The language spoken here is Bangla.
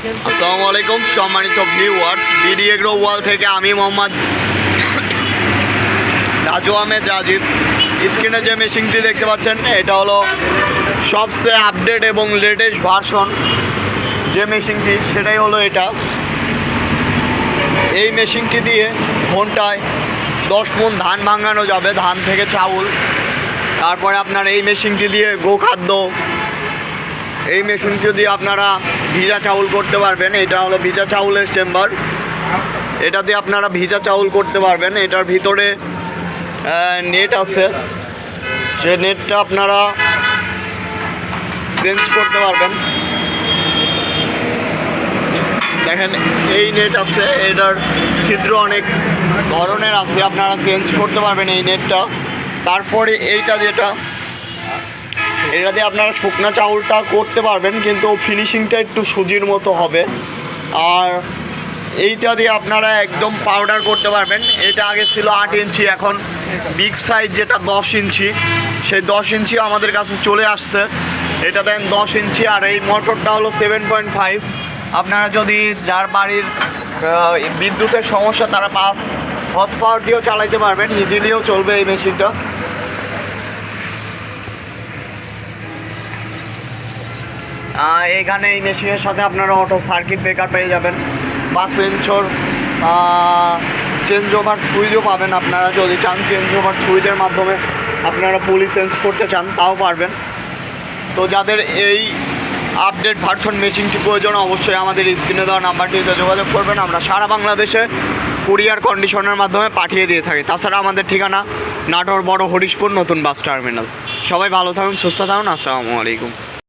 আসসালামু আলাইকুম, সম্মানিত ভিউয়ার্স বিডি এগ্রো ওয়াল থেকে আমি মোহাম্মদ রাজু আহমেদ রাজীব। স্ক্রিনে যে মেশিনটি দেখতে পাচ্ছেন, এটা হলো সবচেয়ে আপডেট এবং লেটেস্ট ভার্সন যে মেশিনটি, সেটাই হলো এটা। এই মেশিনটি দিয়ে ঘন্টায় দশ মন ধান ভাঙানো যাবে, ধান থেকে চাউল। তারপরে আপনার এই মেশিনটি দিয়ে গোখাদ্য এই মেশিন যদি আপনারা ভিজা চাউল করতে পারবেন, এটা হলো ভিজা চাউলের চেম্বার। এটা দিয়ে আপনারা ভিজা চাউল করতে পারবেন। এটার ভিতরে নেট আছে। সে নেটটা আপনারা চেঞ্জ করতে পারবেন। দেখেন, এই নেট আছে। এটার ছিদ্র অনেক ধরনের আছে। আপনারা চেঞ্জ করতে পারবেন এই নেটটা তারপরে এইটা যেটা এটা দিয়ে আপনারা শুকনা চাউলটা করতে পারবেন, কিন্তু ফিনিশিংটা একটু সুজির মতো হবে। আর এইটা দিয়ে আপনারা একদম পাউডার করতে পারবেন। এটা আগে ছিল আট ইঞ্চি, এখন বিগ সাইজ যেটা দশ ইঞ্চি, সেই দশ ইঞ্চি আমাদের কাছে চলে আসছে। এটা দেন দশ ইঞ্চি, আর এই মোটরটা হলো সেভেন পয়েন্ট ফাইভ আপনারা যদি যার বাড়ির বিদ্যুতের সমস্যা, তারা পাঁচ হর্স পাওয়ার দিয়েও চালাইতে পারবেন ইজিলিও চলবে এই মেশিনটা এখানে এই মেশিনের সাথে আপনারা অটো সার্কিট ব্রেকার পেয়ে যাবেন বা সেন্সর চেঞ্জ ওভার সুইচও পাবেন আপনারা। যদি চান চেঞ্জ ওভার সুইচের মাধ্যমে আপনারা পুলি চেঞ্জ করতে চান, তাও পারবেন। তো যাদের এই আপডেট ভার্সন মেশিনটি প্রয়োজন, অবশ্যই আমাদের স্ক্রিনে দেওয়া নাম্বারটিতে যোগাযোগ করবেন। আমরা সারা বাংলাদেশে কুরিয়ার কন্ডিশনের মাধ্যমে পাঠিয়ে দিয়ে থাকি। তাছাড়া আমাদের ঠিকানা নাটোর বড় হরিশপুর নতুন বাস টার্মিনাল সবাই ভালো থাকুন, সুস্থ থাকুন। আসসালামু আলাইকুম।